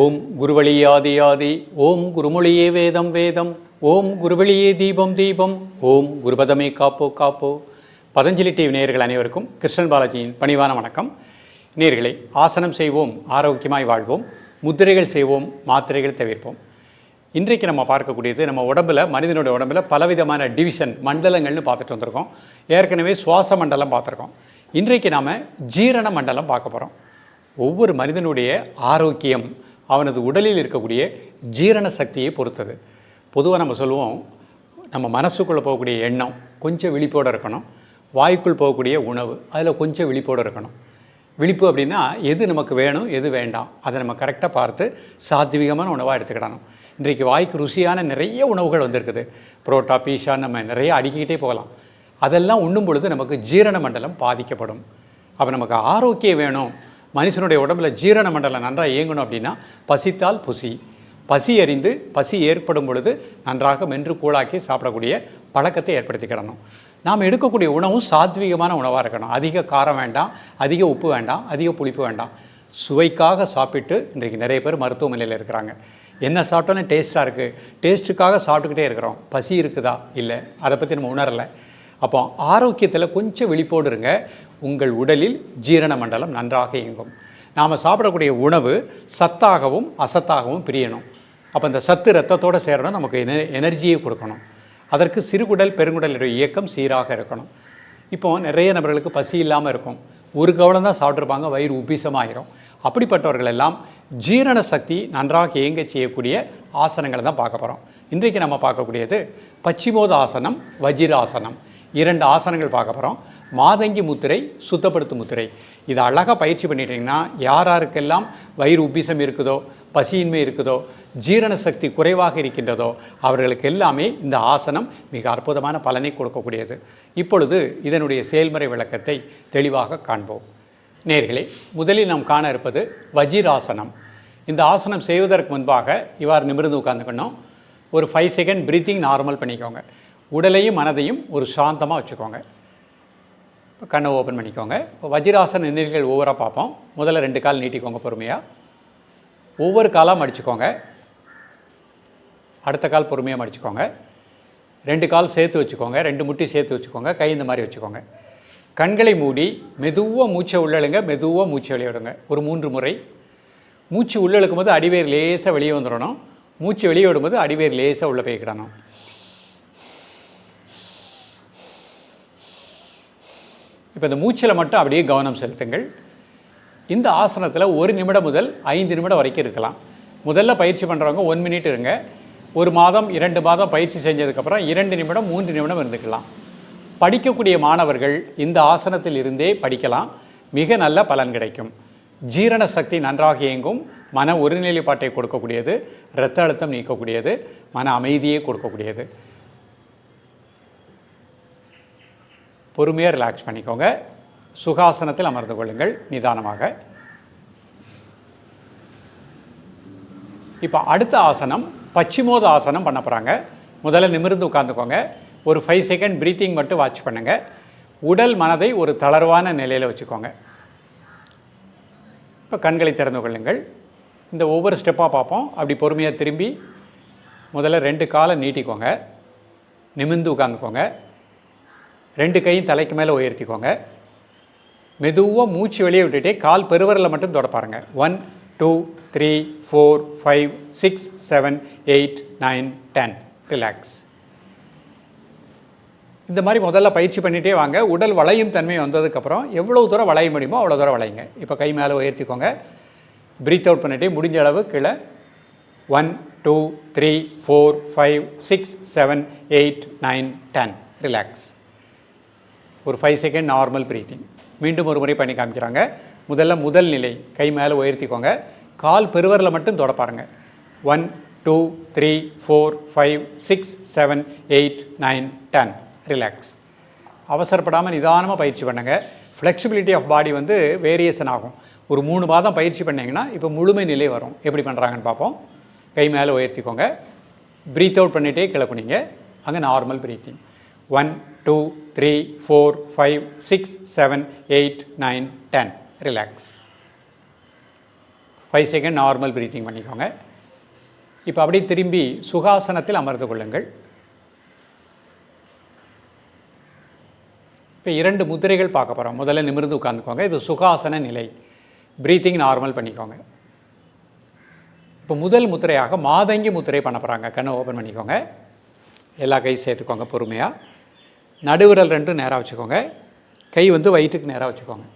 ஓம் குருவழியாதியாதி ஓம் குருமொழியே வேதம் வேதம் ஓம் குருவழியே தீபம் தீபம் ஓம் குருபதமே காப்போ காப்போ. பதஞ்சலி டிவி நேயர்கள் அனைவருக்கும் கிருஷ்ணன் பாலாஜியின் பணிவான வணக்கம். நேர்களை ஆசனம் செய்வோம் ஆரோக்கியமாய் வாழ்வோம் முத்திரைகள் செய்வோம் மாத்திரைகள் தவிர்ப்போம். இன்றைக்கு நம்ம பார்க்கக்கூடியது நம்ம உடம்பில் மனிதனோட உடம்பில் பலவிதமான டிவிஷன் மண்டலங்கள்னு பார்த்துட்டு வந்திருக்கோம். ஏற்கனவே சுவாச மண்டலம் பார்த்துருக்கோம். இன்றைக்கு நாம் ஜீரண மண்டலம் பார்க்க போகிறோம் ஒவ்வொரு மனிதனுடைய ஆரோக்கியம் அவனது உடலில் இருக்கக்கூடிய ஜீரண சக்தியை பொறுத்தது. பொதுவாக நம்ம சொல்லுவோம் நம்ம மனசுக்குள்ளே போகக்கூடிய எண்ணம் கொஞ்சம் விழிப்போடு இருக்கணும். வாய்க்குள் போகக்கூடிய உணவு அதில் கொஞ்சம் விழிப்போடு இருக்கணும். விழிப்பு அப்படின்னா எது நமக்கு வேணும் எது வேண்டாம் அதை நம்ம கரெக்டாக பார்த்து சாத்விகமான உணவாக எடுத்துக்கிடணும். இன்றைக்கு வாய்க்கு ருசியான நிறைய உணவுகள் வந்திருக்குது. புரோட்டா பீஸா நம்ம நிறைய அடுக்கிக்கிட்டே போகலாம். அதெல்லாம் உண்ணும் பொழுது நமக்கு ஜீரண மண்டலம் பாதிக்கப்படும். அப்போ நமக்கு ஆரோக்கியம் வேணும். மனுஷனுடைய உடம்புல ஜீரண மண்டலம் நன்றாக இயங்கணும் அப்படின்னா பசித்தால் புசி. பசி அறிந்து பசி ஏற்படும் பொழுது நன்றாக மென்று கூழாக்கி சாப்பிடக்கூடிய பழக்கத்தை ஏற்படுத்திக்கிடணும். நாம் எடுக்கக்கூடிய உணவும் சாத்வீகமான உணவாக இருக்கணும். அதிக காரம் வேண்டாம் அதிக உப்பு வேண்டாம் அதிக புளிப்பு வேண்டாம். சுவைக்காக சாப்பிட்டு இன்றைக்கு நிறைய பேர் மருத்துவமனையில் இருக்கிறாங்க. என்ன சாப்பிட்டாலும் டேஸ்ட்டாக இருக்குது டேஸ்ட்டுக்காக சாப்பிட்டுக்கிட்டே இருக்கிறோம். பசி இருக்குதா? இல்லை. அதை பற்றி நம்ம உணரலை. அப்போ ஆரோக்கியத்தில் கொஞ்சம் விழிப்போடு இருங்க. உங்கள் உடலில் ஜீரண மண்டலம் நன்றாக இயங்கும். நாம் சாப்பிடக்கூடிய உணவு சத்தாகவும் அசத்தாகவும் பிரியணும். அப்போ இந்த சத்து ரத்தத்தோடு சேரணும். நமக்கு என எனர்ஜியை கொடுக்கணும். அதற்கு சிறுகுடல் பெருங்குடலுடைய இயக்கம் சீராக இருக்கணும். இப்போ நிறைய நபர்களுக்கு பசி இல்லாமல் இருக்கும். ஒரு கவலம் தான் சாப்பிட்ருப்பாங்க வயிறு உபிசமாயிரும் அப்படிப்பட்டவர்கள் எல்லாம் ஜீரண சக்தி நன்றாக இயங்க செய்யக்கூடிய ஆசனங்களை தான் பார்க்க போகிறோம் இன்றைக்கு நம்ம பார்க்கக்கூடியது பச்சிமோத ஆசனம் வஜிராசனம். இரண்டு ஆசனங்கள் பார்க்க போகிறோம் மாதங்கி முத்திரை சுத்தப்படுத்தும் முத்திரை. இதை அழகாக பயிற்சி பண்ணிட்டீங்கன்னா யார் யாருக்கெல்லாம் வயிறு உப்பிசம் இருக்குதோ பசியின்மை இருக்குதோ ஜீரண சக்தி குறைவாக இருக்கின்றதோ அவர்களுக்கு எல்லாமே இந்த ஆசனம் மிக அற்புதமான பலனை கொடுக்கக்கூடியது. இப்பொழுது இதனுடைய செயல்முறை விளக்கத்தை தெளிவாக காண்போம். நேர்களே முதலில் நாம் காண இருப்பது வஜிராசனம். இந்த ஆசனம் செய்வதற்கு முன்பாக இவ்வாறு நிமிர்ந்து உட்காந்துக்கணும் ஒரு ஃபைவ் செகண்ட் ப்ரீத்திங் நார்மல் பண்ணிக்கோங்க. உடலையும் மனதையும் ஒரு சாந்தமாக வச்சுக்கோங்க. இப்போ கண்ணை ஓப்பன் பண்ணிக்கோங்க. இப்போ வஜ்ராசன நிலைகள் ஒவ்வொரு பார்ப்போம். முதல்ல ரெண்டு கால் நீட்டிக்கோங்க பொறுமையாக ஒவ்வொரு காலாக மடிச்சுக்கோங்க. அடுத்த கால் பொறுமையாக மடிச்சுக்கோங்க. ரெண்டு கால் சேர்த்து வச்சுக்கோங்க. ரெண்டு முட்டி சேர்த்து வச்சுக்கோங்க. கை இந்த மாதிரி வச்சுக்கோங்க. கண்களை மூடி மெதுவாக மூச்சை உள்ளழுங்க மெதுவாக மூச்சை வெளியிடுங்க ஒரு மூன்று முறை. மூச்சு உள்ளழுக்கும் போது அடிவேர் லேசாக வெளியே வந்துடணும். மூச்சு வெளியே விடும்போது அடிவேர் லேசாக உள்ளே போய்க்கிடணும். இப்போ இந்த மூச்சில் மட்டும் அப்படியே கவனம் செலுத்துங்கள். இந்த ஆசனத்தில் ஒரு நிமிடம் முதல் ஐந்து நிமிடம் வரைக்கும் இருக்கலாம். முதல்ல பயிற்சி பண்ணுறவங்க ஒன் மினிட் இருங்க. ஒரு மாதம் இரண்டு மாதம் பயிற்சி செஞ்சதுக்கப்புறம் இரண்டு நிமிடம் மூன்று நிமிடம் இருந்துக்கலாம். படிக்கக்கூடிய மாணவர்கள் இந்த ஆசனத்தில் இருந்தே படிக்கலாம். மிக நல்ல பலன் கிடைக்கும். ஜீரண சக்தி நன்றாக இயங்கும். மன ஒருநிலைப்பாட்டை கொடுக்கக்கூடியது. இரத்த அழுத்தம் நீக்கக்கூடியது. மன அமைதியை கொடுக்கக்கூடியது. பொறுமையாக ரிலாக்ஸ் பண்ணிக்கோங்க. சுகாசனத்தில் அமர்ந்து கொள்ளுங்கள். நிதானமாக. இப்போ அடுத்த ஆசனம் பச்சிமோத ஆசனம் பண்ண போகிறாங்க முதல்ல நிமிர்ந்து உட்காந்துக்கோங்க ஒரு ஃபைவ் செகண்ட் ப்ரீத்திங் மட்டும் வாட்ச் பண்ணுங்கள் உடல் மனதை ஒரு தளர்வான நிலையில் வச்சுக்கோங்க. இப்போ கண்களை திறந்து கொள்ளுங்கள். இந்த ஒவ்வொரு ஸ்டெப்பாக பார்ப்போம். அப்படி பொறுமையாக திரும்பி முதல்ல ரெண்டு காலை நீட்டிக்கோங்க. நிமிர்ந்து உட்காந்துக்கோங்க ரெண்டு கையும் தலைக்கு மேலே உயர்த்திக்கோங்க. மெதுவாக மூச்சு வெளியே விட்டுட்டே கால் பெருவரில் மட்டும் தொடப்பாருங்க one two three four five six seven eight nine ten relax இந்த மாதிரி முதல்ல பயிற்சி பண்ணிகிட்டே வாங்க. உடல் வளையும் தன்மை வந்ததுக்கப்புறம் எவ்வளோ தூரம் வளைய முடியுமோ அவ்வளோ தூரம் வளையுங்க. இப்போ கை மேலே உயர்த்திக்கோங்க. ப்ரீத் அவுட் பண்ணிகிட்டே முடிஞ்ச அளவு கீழே one two three four five six seven eight nine ten relax ஒரு ஃபைவ் செகண்ட் நார்மல் ப்ரீத்திங் மீண்டும் ஒரு முறை பண்ணி காமிக்கிறாங்க. முதல்ல முதல் நிலை கை மேலே உயர்த்திக்கோங்க. கால் பெருவரில் மட்டும் தொட பாருங்கள் one two three four five six seven eight nine ten relax அவசரப்படாமல் நிதானமாக பயிற்சி பண்ணுங்கள் ஃப்ளெக்சிபிலிட்டி ஆஃப் பாடி வந்து வேரியேஷன் ஆகும். ஒரு மூணு மாதம் பயிற்சி பண்ணிங்கன்னா இப்போ முழுமை நிலை வரும். எப்படி பண்ணுறாங்கன்னு பார்ப்போம். கை மேலே உயர்த்திக்கோங்க. ப்ரீத் அவுட் பண்ணிகிட்டே கிளப்புனீங்க. அங்கே normal breathing one two three four five six seven eight nine ten. Relax five second normal breathing பண்ணிக்கோங்க. இப்போ அப்படியே திரும்பி சுகாசனத்தில் அமர்ந்து கொள்ளுங்கள். இப்போ இரண்டு முத்திரைகள் பார்க்க போகிறோம் முதல்ல நிமிர்ந்து உட்காந்துக்கோங்க இது சுகாசன நிலை. ப்ரீத்திங் நார்மல் பண்ணிக்கோங்க. இப்போ முதல் முத்திரையாக மாதங்கி முத்திரை பண்ண போகிறாங்க கண்ணை ஓப்பன் பண்ணிக்கோங்க. எல்லா கையும் சேர்த்துக்கோங்க பொறுமையாக நடுவிரல் ரெண்டும் நேராக வச்சுக்கோங்க. கை வந்து வயிற்றுக்கு நேராக வச்சுக்கோங்க.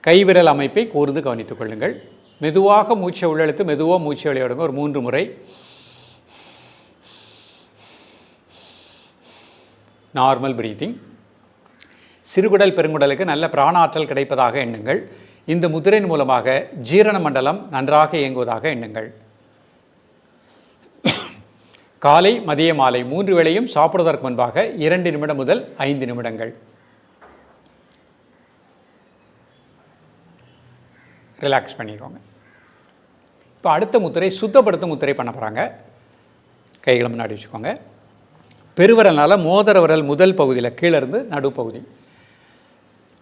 கைவிரல் அமைப்பை கூர்ந்து கவனித்துக் கொள்ளுங்கள். மெதுவாக மூச்சை உள்ளெழுத்து மெதுவாக மூச்சை விளையாடுங்க. ஒரு மூன்று முறை. நார்மல் பிரீத்திங் சிறுகுடல் பெருங்குடலுக்கு நல்ல பிராணாற்றல் கிடைப்பதாக எண்ணுங்கள். இந்த முதிரையின் மூலமாக ஜீரண மண்டலம் நன்றாக இயங்குவதாக எண்ணுங்கள். காலை மதிய மாலை மூன்று வேளையும் சாப்பிடுவதற்கு முன்பாக இரண்டு நிமிடம் முதல் ஐந்து நிமிடங்கள். ரிலாக்ஸ் பண்ணிக்கோங்க. இப்போ அடுத்த முத்திரை சுத்தப்படுத்தும் முத்திரை பண்ண போகிறாங்க கைகளை முன்னாடி வச்சுக்கோங்க. பெருவரல்னால மோதிர விரல் முதல் பகுதியில் கீழே இருந்து நடுப்பகுதி.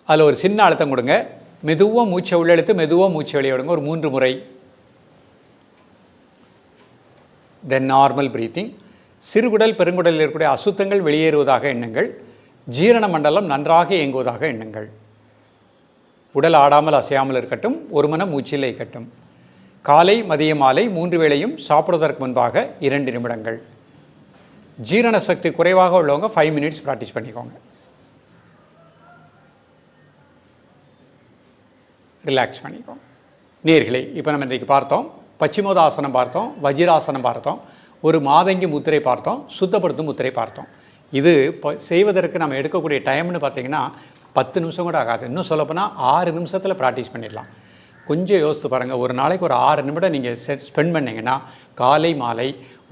அதில் ஒரு சின்ன அழுத்தம் கொடுங்க. மெதுவாக மூச்சை உள்ளெழுத்து மெதுவாக மூச்சை வெளியே விடுங்க. ஒரு மூன்று முறை. தென் நார்மல் பிரீத்திங் சிறுகுடல் பெருங்குடலில் இருக்கக்கூடிய அசுத்தங்கள் வெளியேறுவதாக எண்ணுங்கள். ஜீரண மண்டலம் நன்றாக இயங்குவதாக எண்ணுங்கள். உடல் ஆடாமல் அசையாமல் இருக்கட்டும் ஒரு மன மூச்சில் இருக்கட்டும். காலை மதிய மாலை மூன்று வேளையும் சாப்பிடுவதற்கு முன்பாக இரண்டு நிமிடங்கள். ஜீரண சக்தி குறைவாக உள்ளவங்க ஃபைவ் மினிட்ஸ் ப்ராக்டிஸ் பண்ணிக்கோங்க. ரிலாக்ஸ் பண்ணிக்கோங்க. நேர்களை இப்போ நம்ம இன்றைக்கு பார்த்தோம் பச்சிமோதாசனம் பார்த்தோம் வஜிராசனம் பார்த்தோம் ஒரு மாதங்கி முத்திரை பார்த்தோம் சுத்தப்படுத்தும் முத்திரை பார்த்தோம். இது இப்போ செய்வதற்கு நம்ம எடுக்கக்கூடிய டைம்னு பார்த்தீங்கன்னா பத்து நிமிஷம் கூட ஆகாது. இன்னும் சொல்லப்போனால் ஆறு நிமிஷத்தில் ப்ராக்டிஸ் பண்ணிடலாம். கொஞ்சம் யோசித்து பாருங்கள் ஒரு நாளைக்கு ஒரு ஆறு நிமிடம் நீங்கள் செ ஸ்பெண்ட் பண்ணிங்கன்னா காலை மாலை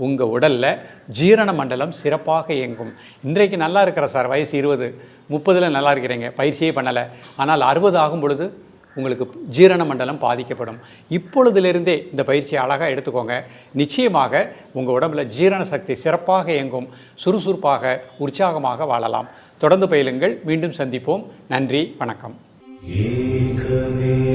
உங்கள் உடலில் ஜீரண மண்டலம் சிறப்பாக இயங்கும். இன்றைக்கு நல்லா இருக்கிற சார் வயசு இருபது முப்பதில் நல்லா இருக்கிறீங்க பயிற்சியே பண்ணலை. ஆனால் அறுபது ஆகும் பொழுது உங்களுக்கு ஜீரண மண்டலம் பாதிக்கப்படும். இப்பொழுதுலேருந்தே இந்த பயிற்சியை அழகாக எடுத்துக்கோங்க. நிச்சயமாக உங்கள் உடம்புல ஜீரண சக்தி சிறப்பாக இயங்கும். சுறுசுறுப்பாக உற்சாகமாக வாழலாம். தொடர்ந்து பயிலுங்கள். மீண்டும் சந்திப்போம். நன்றி. வணக்கம். ஏகமே